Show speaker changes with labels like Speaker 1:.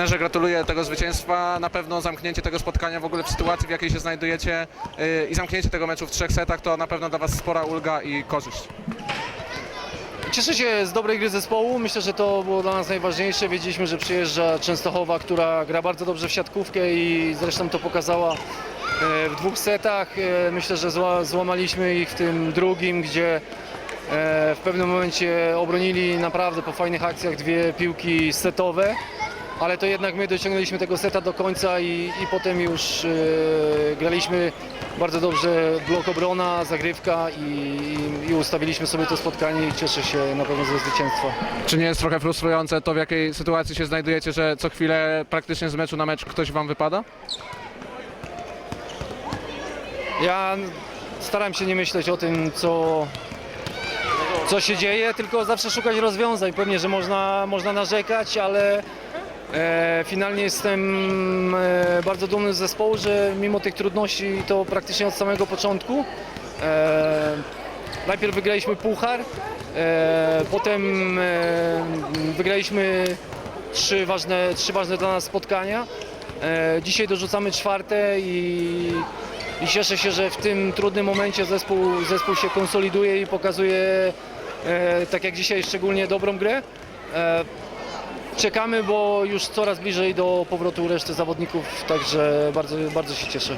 Speaker 1: Trenerze, gratuluję tego zwycięstwa. Na pewno zamknięcie tego spotkania w ogóle w sytuacji, w jakiej się znajdujecie yy, i zamknięcie tego meczu w trzech setach to na pewno dla Was spora ulga i korzyść.
Speaker 2: Cieszę się z dobrej gry zespołu. Myślę, że to było dla nas najważniejsze. Wiedzieliśmy, że przyjeżdża Częstochowa, która gra bardzo dobrze w siatkówkę i zresztą to pokazała e, w dwóch setach. E, Myślę, że zła, złamaliśmy ich w tym drugim, gdzie e, w pewnym momencie obronili naprawdę po fajnych akcjach dwie piłki setowe. Ale to jednak my dociągnęliśmy tego seta do końca i, i potem już e, graliśmy bardzo dobrze blok obrona, zagrywka i, i ustawiliśmy sobie to spotkanie i cieszę się na pewno ze zwycięstwa.
Speaker 1: Czy nie jest trochę frustrujące to, w jakiej sytuacji się znajdujecie, że co chwilę praktycznie z meczu na mecz ktoś Wam wypada?
Speaker 2: Ja staram się nie myśleć o tym, co, co się dzieje, tylko zawsze szukać rozwiązań. Pewnie, że można, można narzekać, ale finalnie jestem e, bardzo dumny z zespołu, że mimo tych trudności to praktycznie od samego początku. E, najpierw wygraliśmy puchar, e, potem e, wygraliśmy trzy ważne, trzy ważne dla nas spotkania. E, dzisiaj dorzucamy czwarte i, i cieszę się, że w tym trudnym momencie zespół, zespół się konsoliduje i pokazuje, e, tak jak dzisiaj, szczególnie dobrą grę. Czekamy, bo już coraz bliżej do powrotu reszty zawodników, także bardzo, bardzo się cieszę.